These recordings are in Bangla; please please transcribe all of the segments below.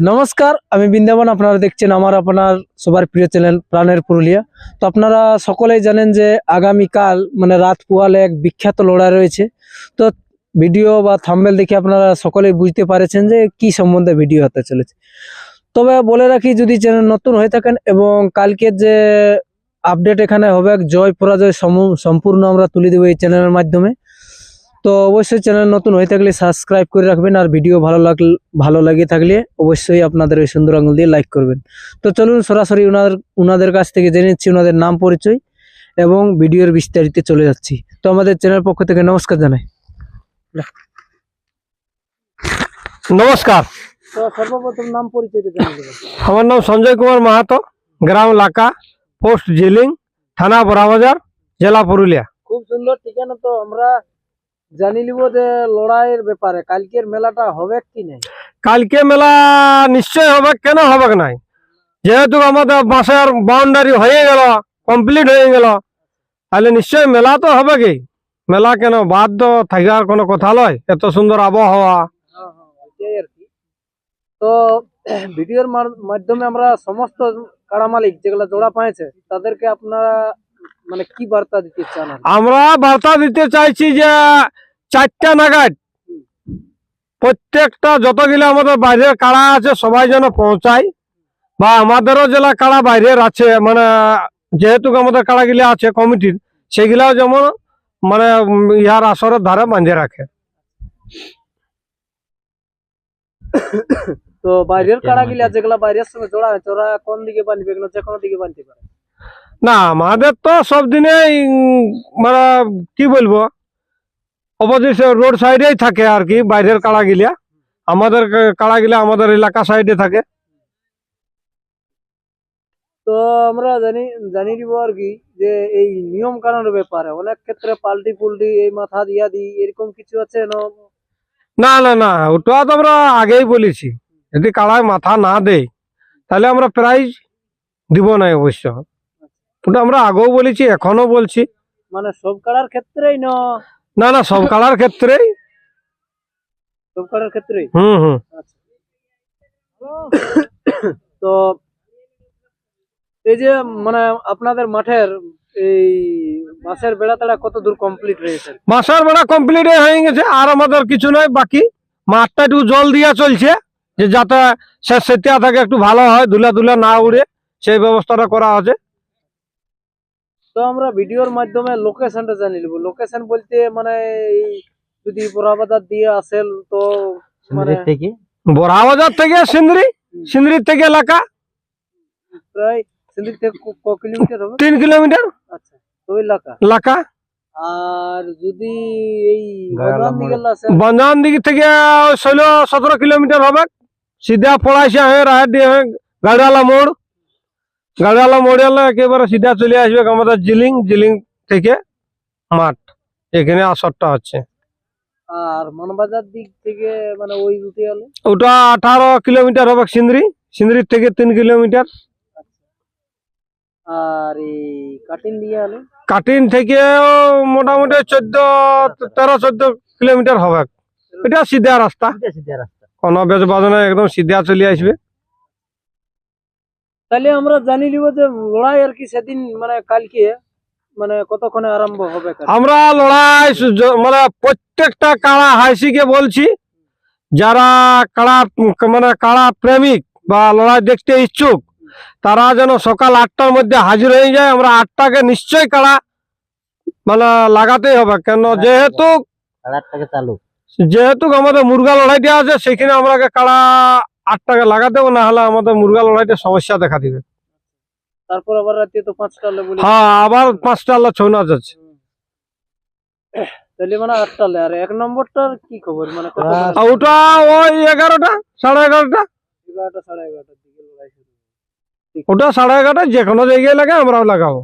নমস্কার, আমি বৃন্দাবন, আপনারা দেখছেন আমার আপনার সবার প্রিয় চ্যানেল প্রাণের পুরুলিয়া। তো আপনারা সকলেই জানেন যে আগামীকাল মানে রাত পোয়ালে এক বিখ্যাত লড়াই রয়েছে। তো ভিডিও বা থাম্বেল দেখে আপনারা সকলেই বুঝতে পারেছেন যে কি সম্বন্ধে ভিডিও হতে চলেছে। তবে বলে রাখি, যদি চ্যানেল নতুন হয়ে থাকেন এবং কালকের যে আপডেট এখানে হবে, এক জয় পরাজয় সম- সম্পূর্ণ আমরা তুলে দেবো এই চ্যানেলের মাধ্যমে তো অবশ্যই চ্যানেল নতুন হয়ে থাকলে সাবস্ক্রাইব করে রাখবেন আর ভিডিও ভালো লাগলে ভালো লাগে থাকলে অবশ্যই আপনাদের ওই সুন্দর আঙুল দিয়ে লাইক করবেন। তো চলুন সরাসরি উনাদের ওনাদের কাছ থেকে জেনে নিচ্ছি ওনাদের নাম পরিচয় এবং ভিডিওর বিস্তারিত চলে যাচ্ছি। তো আমাদের চ্যানেল পক্ষ থেকে নমস্কার জানাই। নমস্কার। সর্বপ্রথম নাম দেবেন। আমার নাম সঞ্জয় কুমার মাহাতো গ্রাম লাকা পোস্ট জিলিং থানা বড়াবাজার জেলা পুরুলিয়া। খুব সুন্দর ঠিকানা তো আমরা জানি নিব যে লড়াইয়ের ব্যাপারে কালকের মেলাটা হবে কি নেই? কালকে মেলা নিশ্চয় হবে কেন হবে নাই? যেহেতু আমাদের বাসের বাউন্ডারি হয়ে গেল কমপ্লিট হয়ে গেল তাহলে নিশ্চয় মেলা তো হবে কি? মেলা কেন বাদ থাকার কোনো কথা নয় এত সুন্দর আবহাওয়া। হ্যাঁ, হ্যাঁ, আর কি। তো ভিডিওর মাধ্যমে আমরা সমস্ত কাড়া মালিক যেগুলো জোড়া পাইছে তাদেরকে আপনারা মানে কি বার্তা দিতে চান আমরা বার্তা দিতে চাইছি যে চারটা নাগাদ প্রত্যেকটা যতগুলো আমাদের বাইরের কাড়া আছে সবাই যেন পৌঁছায়। বা আমাদেরও জেলা কাড়া বাইরের আছে মানে যেহেতু আমাদের কাড়াগুলো আছে কমিটির সেগুলাও যেমন মানে ইহার আসরের ধারে বাঁধে রাখে। তো বাইরের কাড়া গিলা যেগুলা বাইরের সঙ্গে জোড়া হয়েছে ওরা কোন দিকে বানবে এগুলো যে কোনো দিকে বানতে পারে? না আমাদের তো সব উম, মানে কি বলব অপোজিট রোড সাইডেই থাকে আর কি বাইরের কাড়াগুলা। আমাদের কাড়াগুলা আমাদের এলাকা সাইডে থাকে। তো আমরা জানি জানি দিব আর কি যে এই নিয়ম কানুনের ব্যাপারে অনেক ক্ষেত্রে পাল্টি পুল্টি এই মাথা দিয়া দি এরকম কিছু আছে না? না না না ওটা তো আমরা আগেই বলেছি। যদি কাড়ায় মাথা না দেয় তাহলে আমরা প্রাইজ দিব না অবশ্য। ওটা আমরা আগেও বলেছি এখনও বলছি। মানে সব কাড়ার ক্ষেত্রেই না? না না সব কাড়ার ক্ষেত্রেই। সব কাড়ার ক্ষেত্রেই? হুম হুম। তো এই যে মানে আপনাদের মাঠের এই মাসের বেড়া তাড়া কত দূর কমপ্লিট হয়েছে মাসার বেড়া কমপ্লিট হয়ে গেছে আর আমাদের কিছু নয় বাকি মাঠটা একটু জল দিয়া চলছে যে যাতে সে সেতিয়া থাকে একটু ভালো হয় ধুলা ধুলা না উড়ে সেই ব্যবস্থাটা করা আছে। তো আমরা ভিডিওর মাধ্যমে লোকেশনটা জানি নিব। লোকেশন বলতে মানে এই যদি বড়াবাজার দিয়ে আসেন তো মানে থেকে? বড়াবাজার থেকে সিন্দ্রি? সিন্দ্রির থেকে এলাকা? প্রায় সিন্দিক থেকে ক- ক কিলোমিটার হবে? তিন কিলোমিটার? আচ্ছা তো ওই এলাকা। এলাকা? আর যদি এই গাড়ালা বদনাম দিকে মোড়। আসেন বন্ধন দিক থেকে ষোলো সতেরো কিলোমিটার হবে। সিধা পড়াইছে হয়ে রাহের দিয়ে হয়ে গাড়িওয়ালা মোড়। গাড়িওয়ালা মোড়ে এলে একেবারে সিধা চলে আসবে আমাদের জিলিং জিলিং থেকে মাঠ। এখানে আসরটা হচ্ছে। আর মানবাজার দিক থেকে মানে ওই রুটে হলে? ওটা আঠারো কিলোমিটার হবে সিন্দ্রি। সিন্দ্রির থেকে তিন কিলোমিটার। আর এই কাটিন দিয়ে হলে? কাটিন থেকে মোটামুটি চোদ্দ তেরো চোদ্দ কিলোমিটার হবে। এটা সিধা রাস্তা। সিধা সিধা রাস্তা। কোনো বেশ বাজনা একদম সিধা চলে আসবে। তাহলে আমরা জানি নিব যে লড়াই আর কি সেদিন মানে কালকে মানে কতক্ষণে আরম্ভ হবে আমরা লড়াই মানে প্রত্যেকটা কাড়া হাইসিকে বলছি যারা কাড়া মানে কাড়া প্রেমিক বা লড়াই দেখতে ইচ্ছুক তারা যেন সকাল আটটার মধ্যে হাজির হয়ে যায়। আমরা আটটাকে নিশ্চয় কাড়া মানে লাগাতেই হবে। কেন যেহেতু যেহেতু আমাদের মুরগা লড়াইটা আছে সেখানে আমরা কাড়া আটটাকে লাগাতে হবে না হলে আমাদের মুরগা লড়াইতে সমস্যা দেখা দিবে। তারপর আবার রাতে তো পাঁচটা বলি। হ্যাঁ আবার পাঁচটা আল্লাহ ছৌ নাচ আছে। তাহলে মানে আটটা আর এক নম্বরটার কি খবর? মানে ওটা ওই এগারোটা সাড়ে এগারোটা। এগারোটা সাড়ে এগারোটার দিকে লড়াই শুরু ওটা সাড়ে এগারোটা যে কোনো জায়গায় লাগে আমরাও লাগাবো।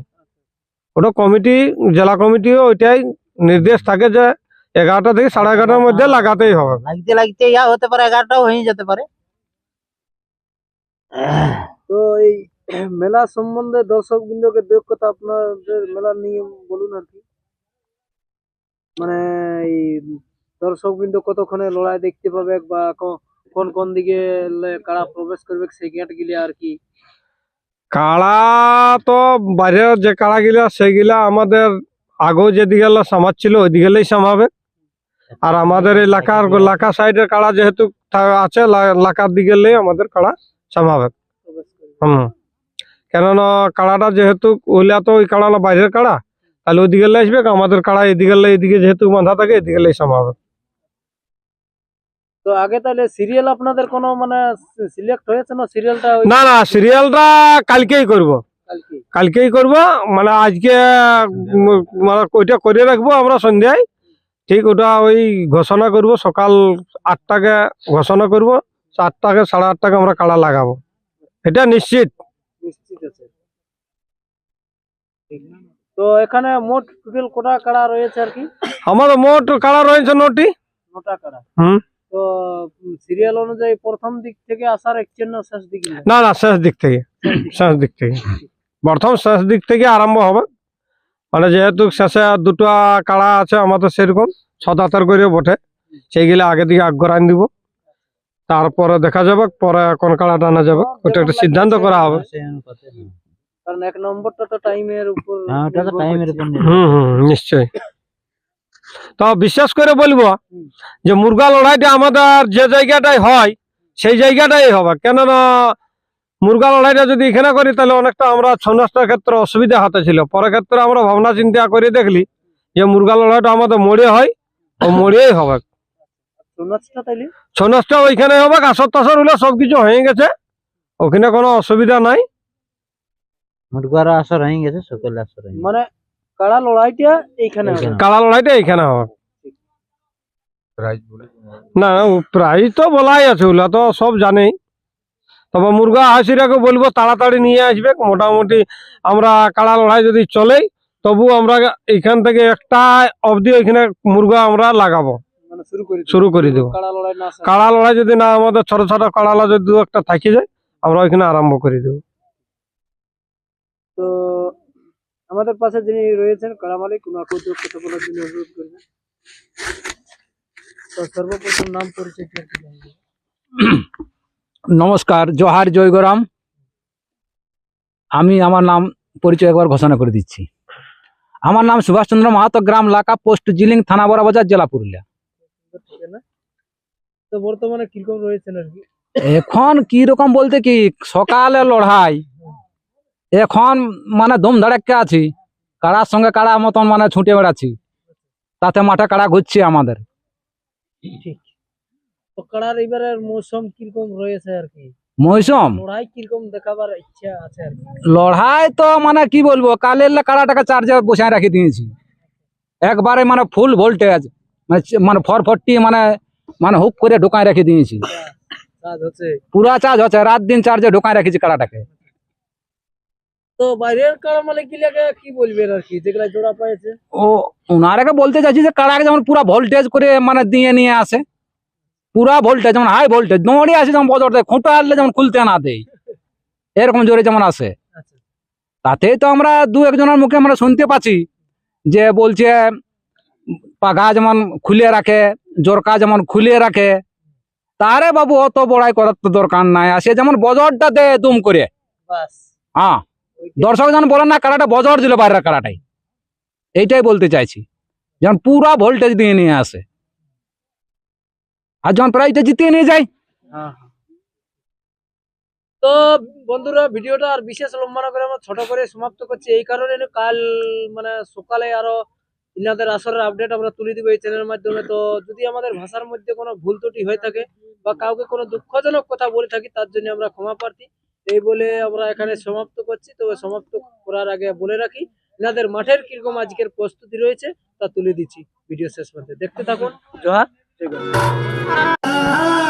ওটা কমিটি জেলা কমিটিও ওইটাই নির্দেশ থাকে যে এগারোটা থেকে সাড়ে এগারোটার মধ্যে লাগাতেই হবে। লাগতে লাগতে ইয়া হতে পারে এগারোটাও হয়ে যেতে পারে। তো এই মেলা সম্বন্ধে দর্শক বিন্দুকে দক্ষতা আপনাদের মেলার নিয়ম বলুন আর কি। মানে এই দর্শক বিন্দু কতক্ষণে লড়াই দেখতে পাবে বা কোন কোন দিকে কারা প্রবেশ করবে সেই গেট গিলে আর কি। কাড়া তো বাইরের যে কাড়া গিলা সেগুলা আমাদের আগেও যেদিকে সামাজ ছিল ওই দিকেলেই সামাবে। আর আমাদের এই এলাকার, এলাকা সাইডের কাড়া যেহেতু আছে লাকার দিকে আমাদের কাড়া প্রবেশ হুম। কেননা কাড়াটা যেহেতু ওইলা তো ওই কাড়ালা বাইরের কাড়া তাহলে ওই দিকে আসবে আমাদের কাড়া এদিকে এদিকে যেহেতু বাঁধা থাকে এদিকে সামাবে তো আগে তাহলে সিরিয়াল আপনাদের কোনো মানে সিলেক্ট হয়েছে না সিরিয়ালটা না না সিরিয়ালটা কালকেই করব। কালকেই? করব মানে আজকে মানে ওইটা করে রাখব আমরা সন্ধ্যায়। ঠিক ওটা ওই ঘোষণা করব সকাল আটটাকে ঘোষণা করব। আটটাকে সাড়ে আটটাকে আমরা কাড়া লাগাবো। এটা নিশ্চিত। নিশ্চিত আছে। তো এখানে মোট টোটাল কটা কাড়া রয়েছে আর কি? আমাদের মোট কাড়া রয়েছে নটি। নটা কাড়া। হুম। তো সিরিয়াল অনুযায়ী প্রথম দিক থেকে আসার শেষ দিকে না? না না শেষ দিক থেকে। শেষ দিক থেকে। প্রথম শেষ দিক থেকে আরম্ভ হবে। মানে যেহেতু শেষে দুটো কাড়া আছে আমাদের সেরকম ছদাতার করে বটে। সেইগুলো আগে দিকে আগ্রহ দিব তারপরে দেখা যাবে পরে কোন কাড়া টানা যাবে। ওটা একটা সিদ্ধান্ত করা হবে। অনুপাতে, হ্যাঁ। কারণ এক নম্বরটা তো টাইমের উপর হ্যাঁ ওটা তো টাইমের উপর হুম হুম নিশ্চয় তো বিশেষ করে বলব যে মুরগা লড়াইটা আমাদের যে জায়গাটায় হয় সেই জায়গাটাই হবে। কেননা মুরগা লড়াইটা যদি এখানে করি তাহলে অনেকটা আমরা ছৌ নাচটার ক্ষেত্রে অসুবিধা হতে ছিল। পরে ক্ষেত্রে আমরা ভাবনা চিন্তা করে দেখলি যে মুরগা লড়াইটা আমাদের মোড়ে হয় ও মোড়েই হবে। ছৌ নাচটা ওইখানে হবে আসর টাসর হলে সবকিছু হয়ে গেছে। ওখানে কোনো অসুবিধা নাই। মুরগার আসর হয়ে গেছে সকালে আসর মানে কাড়া লড়াইটা এইখানে হবে? কালা লড়াইটা এইখানে হবে। না প্রাইজ তো বলাই আছে ওগুলা তো সব জানেই। তবে মুরগা হাসিরাকে বলব তাড়াতাড়ি নিয়ে আসবে। মোটামুটি আমরা কাড়া লড়াই যদি চলে তবু আমরা এখান থেকে একটা অবধি ওইখানে মুরগা আমরা লাগাবো। শুরু করে দিবো। শুরু করে দেবো। কাড়া লড়াই কাড়া লড়াই যদি না আমাদের ছোট ছোট কাড়ালা যদি দু একটা থাকি যায় আমরা ওইখানে আরম্ভ করে দেবো। তো আমাদের পাশে যিনি রয়েছেন কাড়া মালিক ওনাকে কথা বলার জন্য অনুরোধ করবেন। তো সর্বপ্রথম নাম পরিচয়? নমস্কার জোহার জয়গরাম। আমি আমার নাম পরিচয় একবার ঘোষণা করে দিচ্ছি। আমার নাম সুভাষচন্দ্র মাহাতো গ্রাম লাকা পোস্ট জিলিং থানা বড়াবাজার জেলা পুরুলিয়া। না? তো বর্তমানে কীরকম রয়েছেন আর কি এখন কি রকম বলতে কি সকালে লড়াই। এখন মানে ধুম ধড়াক্কে আছি। কাড়ার সঙ্গে কারা মতন মানে ছুটে বেড়াচ্ছি। তাতে মাঠে কারা ঘুরছে আমাদের। ঠিক। তো কাড়ার এবারের মৌসুম কীরকম রয়েছে আর কি? মৌসুম? লড়াই কীরকম দেখাবার ইচ্ছা আছে আর কি? লড়াই তো মানে কি বলব কালের কাড়াটাকে চার্জে বসায় রাখি দিয়েছি। একবারে মানে ফুল ভোল্টেজ মানে মানে ফর ফরটি মানে মানে হুক করে ঢোকায় রেখে দিয়েছি। পুরা চার্জ হচ্ছে রাত দিন চার্জে ঢোকায় রেখেছি কাড়াটাকে তো বাইরের কাড়া মালিক কি লাগে কি বলবেন আর কি? যেগুলা জোড়া পাইছে? ও ওনারাকে বলতে চাইছি যে কাড়াকে যেমন পুরা ভোল্টেজ করে মানে দিয়ে নিয়ে আসে পুরা ভোল্টেজ যেমন হাই ভোল্টেজ দৌড়ে আসে যেমন বজর দেয় খুঁটা আনলে যেমন খুলতে না দেয় এরকম জোরে যেমন আসে। আচ্ছা। তাতেই তো আমরা দু একজনের মুখে আমরা শুনতে পাচ্ছি যে বলছে পাঘা যেমন খুলে রাখে জোরকা যেমন খুলে রাখে তারে বাবু অত বড়াই করার তো দরকার নাই। আসে যেমন বজরটা দে দুম করে। হ্যাঁ দর্শক যেমন বলেন না কারাটা বজর দিল বাইরের কারাটাই। এইটাই বলতে চাইছি। যেমন পুরা ভোল্টেজ দিয়ে নিয়ে আসে। আর যখন প্রাইজটা জিতিয়ে নিয়ে যায়। হ্যাঁ, হ্যাঁ। তো বন্ধুরা ভিডিওটা আর বিশেষ লম্বা না করে আমরা ছোট করে সমাপ্ত করছি। এই কারণে কাল মানে সকালে আরও ইনাদের আসরের আপডেট আমরা তুলে দিব এই চ্যানেলের মাধ্যমে। তো যদি আমাদের ভাষার মধ্যে কোনো ভুল ত্রুটি হয়ে থাকে বা কাউকে কোনো দুঃখজনক কথা বলে থাকি, তার জন্য আমরা ক্ষমা প্রার্থী। এই বলে আমরা এখানে সমাপ্ত করছি। তবে সমাপ্ত করার আগে বলে রাখি ইনাদের মাঠের কীরকম আজকের প্রস্তুতি রয়েছে, তা তুলে দিচ্ছি ভিডিও শেষ পর্যন্ত। দেখতে থাকুন, জোহার ঠিক আছে